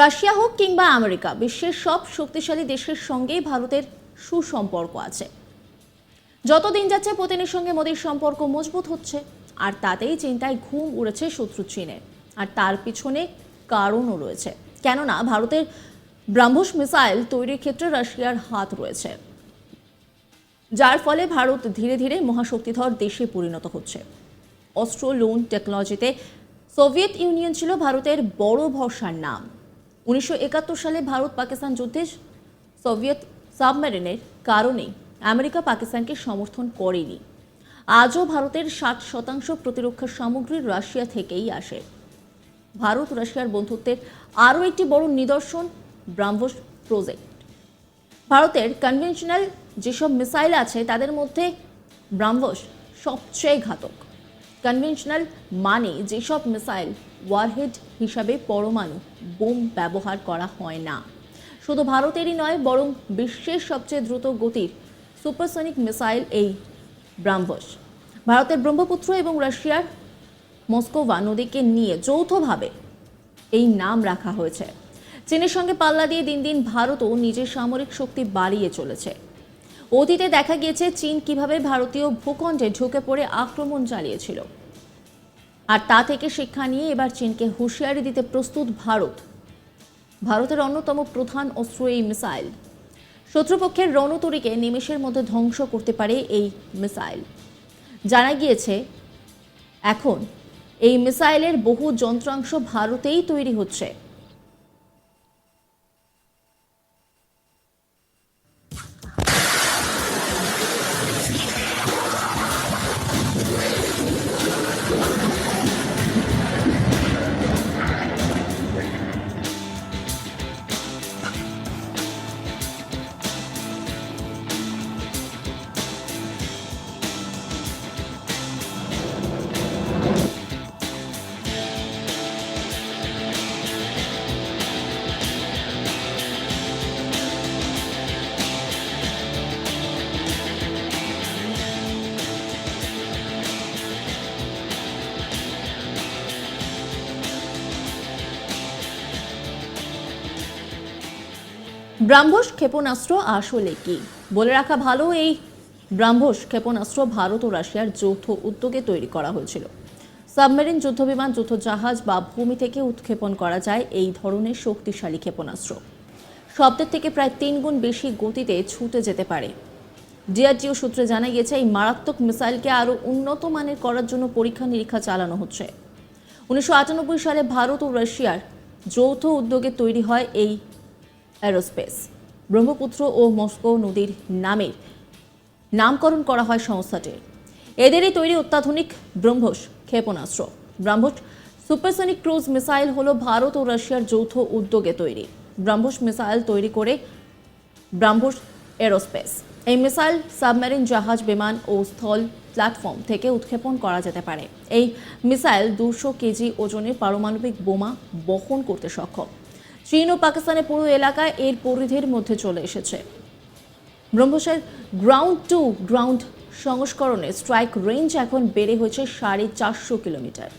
Russia হোক কিংবা America, বিশ্বের সব শক্তিশালী দেশের সঙ্গেই ভারতের সুসম্পর্ক আছে। যত দিন যাচ্ছে পুতিনের সঙ্গে মোদীর সম্পর্ক মজবুত হচ্ছে, আর তাতেই চিন্তায় ঘুম উড়েছে শত্রু চীনের। আর তার পিছনে কারণও রয়েছে। কেননা ভারতের ব্রাহ্মস মিসাইল তৈরির ক্ষেত্রে রাশিয়ার হাত রয়েছে। যার ফলে ভারত ধীরে ধীরে মহাশক্তিধর দেশে পরিণত হচ্ছে। অস্ত্র লোন টেকনোলজিতে সোভিয়েত ইউনিয়ন ছিল ভারতের বড় ভরসার নাম। উনিশশো একাত্তর সালে ভারত পাকিস্তান যুদ্ধে সোভিয়েত সাবমেরিনের কারণে আমেরিকা পাকিস্তানকে সমর্থন করেনি। আজও ভারতের ষাট শতাংশ প্রতিরক্ষা সামগ্রী রাশিয়া থেকেই আসে। ভারত রাশিয়ার বন্ধুত্বের আরও একটি বড় নিদর্শন ব্রাহ্মস প্রজেক্ট। ভারতের কনভেনশনাল যেসব মিসাইল আছে, তাদের মধ্যে ব্রাহ্মস সবচেয়ে ঘাতক। কনভেনশনাল মানে যেসব মিসাইল ওয়ারহেড হিসাবে পরমাণু বোম ব্যবহার করা হয় না। শুধু ভারতেরই নয়, বরং বিশ্বের সবচেয়ে দ্রুত গতির সুপারসনিক মিসাইল এই ব্রাহ্মস। ভারতের ব্রহ্মপুত্র এবং রাশিয়ার মস্কোভা নদীকে নিয়ে যৌথভাবে এই নাম রাখা হয়েছে। চীনের সঙ্গে পাল্লা দিয়ে দিন দিন ভারতও নিজের সামরিক শক্তি বাড়িয়ে চলেছে। অতীতে দেখা গিয়েছে, চীন কীভাবে ভারতীয় ভূখণ্ডে ঢুকে পড়ে আক্রমণ চালিয়েছিল। আর তা থেকে শিক্ষা নিয়ে এবার চীনকে হুঁশিয়ারি দিতে প্রস্তুত ভারত। ভারতের অন্যতম প্রধান অস্ত্র এই মিসাইল। শত্রুপক্ষের রণতরীকে নিমেষের মধ্যে ধ্বংস করতে পারে এই মিসাইল। জানা গিয়েছে, এখন এই মিসাইলের বহু যন্ত্রাংশ ভারতেই তৈরি হচ্ছে। ব্রাহ্মস ক্ষেপণাস্ত্র আসলে কি? বলে রাখা ভালো এই ব্রাহ্মস ক্ষেপণাস্ত্র ভারত ও রাশিয়ার যৌথ উদ্যোগে তৈরি করা হয়েছিল। সাবমেরিন, যুদ্ধবিমান, যুদ্ধজাহাজ বা ভূমি থেকে উৎক্ষেপণ করা যায় এই ধরনের শক্তিশালী ক্ষেপণাস্ত্র। শব্দের থেকে প্রায় তিন গুণ বেশি গতিতে ছুটে যেতে পারে। ডিআরডিও সূত্রে জানা গিয়েছে, এই মারাত্মক মিসাইলকে আরও উন্নত মানের করার জন্য পরীক্ষা নিরীক্ষা চালানো হচ্ছে। উনিশশো আটানব্বই সালে ভারত ও রাশিয়ার যৌথ উদ্যোগে তৈরি হয় এই অ্যারোস্পেস ব্রহ্মপুত্র ও মস্কো নদীর নামে নামকরণ করা হয় সংস্থাটির এদেরই তৈরি অত্যাধুনিক ব্রহ্মস ক্ষেপণাস্ত্র। ব্রহ্মস সুপারসনিক ক্রুজ মিসাইল হলো ভারত ও রাশিয়ার যৌথ উদ্যোগে তৈরি। ব্রহ্মস মিসাইল তৈরি করে ব্রাহ্মস এরোস্পেস। এই মিসাইল সাবমেরিন জাহাজ, বিমান ও স্থল প্ল্যাটফর্ম থেকে উৎক্ষেপণ করা যেতে পারে। এই মিসাইল দুশো কেজি ওজনের পারমাণবিক বোমা বহন করতে সক্ষম। চীন ও পাকিস্তানের পুরো এলাকা এর পরিধির মধ্যে চলে এসেছে। ব্রহ্মসের গ্রাউন্ড টু গ্রাউন্ড সংস্করণে স্ট্রাইক রেঞ্জ এখন বেড়ে হয়েছে সাড়ে চারশো কিলোমিটার।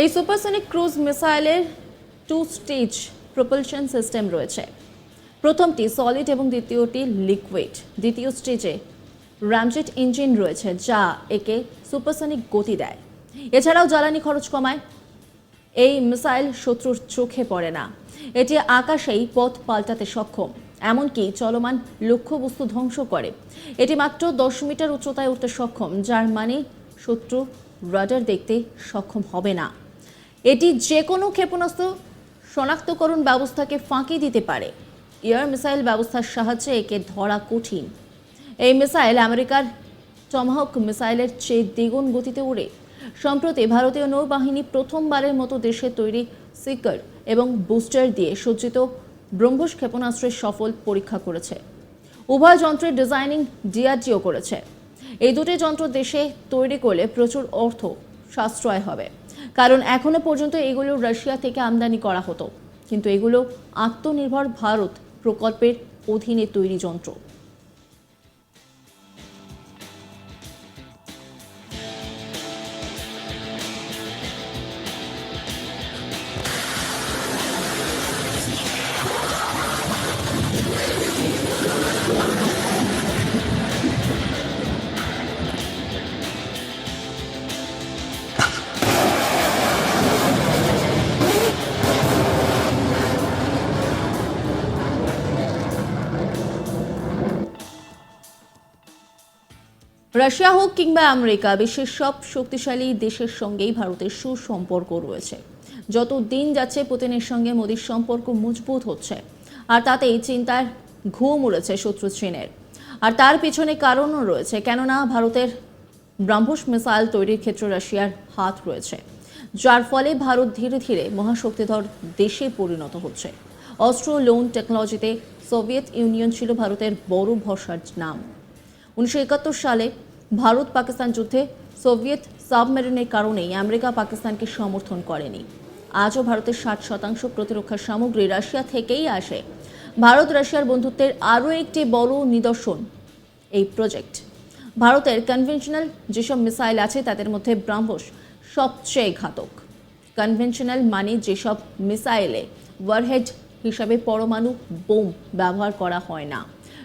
এই সুপারসনিক ক্রুজ মিসাইলের টু স্টেজ প্রপালশন সিস্টেম রয়েছে। প্রথমটি সলিড এবং দ্বিতীয়টি লিকুইড দ্বিতীয় স্টেজে র্যামজেট ইঞ্জিন রয়েছে, যা একে সুপারসনিক গতি দেয়। এছাড়াও জ্বালানি খরচ কমায়। এই মিসাইল শত্রুর চোখে পড়ে না। এটি আকাশেই পথ পাল্টাতে সক্ষম। এমনকি চলমান লক্ষ্যবস্তু ধ্বংস করে। এটি মাত্র দশ মিটার উচ্চতায় উঠতে সক্ষম, যার মানে শত্রু রাডার দেখতে সক্ষম হবে না। এটি যে কোনো ক্ষেপণাস্ত্র শনাক্তকরণ ব্যবস্থাকে ফাঁকি দিতে পারে। এয়ার মিসাইল ব্যবস্থার সাহায্যে একে ধরা কঠিন। এই মিসাইল আমেরিকার টমাহক মিসাইলের চেয়ে দ্বিগুণ গতিতে উড়ে সম্প্রতি ভারতীয় নৌবাহিনী প্রথমবারের মতো দেশে তৈরি সিকার এবং বুস্টার দিয়ে সজ্জিত ব্রহ্মস ক্ষেপণাস্ত্রের সফল পরীক্ষা করেছে। উভয় যন্ত্রের ডিজাইনিং ডিআরডিও করেছে। এই দুটি যন্ত্র দেশে তৈরি করলে প্রচুর অর্থ সাশ্রয় হবে। কারণ এখনও পর্যন্ত এগুলো রাশিয়া থেকে আমদানি করা হতো। কিন্তু এগুলো আত্মনির্ভর ভারত প্রকল্পের অধীনে তৈরি যন্ত্র। রাশিয়া হোক কিংবা আমেরিকা, বিশ্বের সব শক্তিশালী দেশের সঙ্গেই ভারতের সুসম্পর্ক রয়েছে। যত দিন যাচ্ছে, পুতিনের সঙ্গে মোদীর সম্পর্ক মজবুত হচ্ছে। আর তাতেই চিন্তার ঘুম উড়েছে শত্রু চীনের। আর তার পিছনে কারণও রয়েছে। কেননা ভারতের ব্রাহ্মস মিসাইল তৈরির ক্ষেত্রে রাশিয়ার হাত রয়েছে, যার ফলে ভারত ধীরে ধীরে মহাশক্তিধর দেশে পরিণত হচ্ছে। অস্ট্রো লোন, টেকনোলজিতে সোভিয়েত ইউনিয়ন ছিল ভারতের বড় ভরসার নাম। উনিশশো একাত্তর সালে ভারত পাকিস্তান যুদ্ধে সোভিয়েত সাবমেরিনের কারণেই আমেরিকা পাকিস্তানকে সমর্থন করেনি। আজও ভারতের ষাট শতাংশ প্রতিরক্ষা সামগ্রী রাশিয়া থেকেই আসে। ভারত রাশিয়ার বন্ধুত্বের আরও একটি বড় নিদর্শন এই প্রজেক্ট। ভারতের কনভেনশনাল যেসব মিসাইল আছে, তাদের মধ্যে ব্রাহ্মস সবচেয়ে ঘাতক। কনভেনশনাল মানে যেসব মিসাইলে ওয়ারহেড হিসাবে পরমাণু বোম ব্যবহার করা হয় না।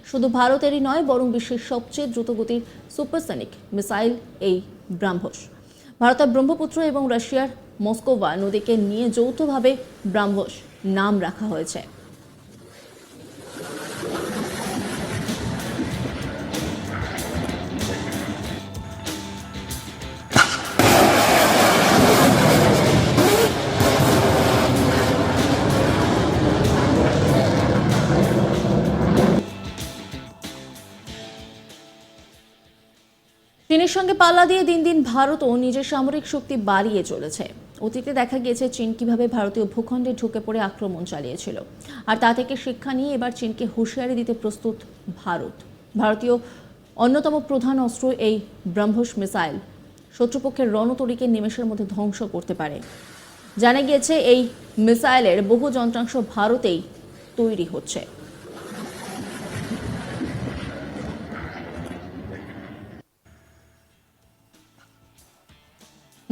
শুধু ভারতেরই নয়, বরং বিশ্বের সবচেয়ে দ্রুতগতির সুপারসনিক মিসাইল এই ব্রাহ্মস। ভারতের ব্রহ্মপুত্র এবং রাশিয়ার মস্কোভা নদীকে নিয়ে যৌথভাবে ব্রাহ্মস নাম রাখা হয়েছে। চীনের সঙ্গে পাল্লা দিয়ে দিন দিন ভারতও নিজের সামরিক শক্তি বাড়িয়ে চলেছে। অতীতে দেখা গিয়েছে চীন কীভাবে ভারতীয় ভূখণ্ডে ঢুকে পড়ে আক্রমণ চালিয়েছিল। আর তা থেকে শিক্ষা নিয়ে এবার চীনকে হুঁশিয়ারি দিতে প্রস্তুত ভারত। ভারতীয় অন্যতম প্রধান অস্ত্র এই ব্রহ্মস মিসাইল। শত্রুপক্ষের রণতরীকে নিমেষের মধ্যে ধ্বংস করতে পারে। জানা গিয়েছে, এই মিসাইলের বহু যন্ত্রাংশ ভারতেই তৈরি হচ্ছে।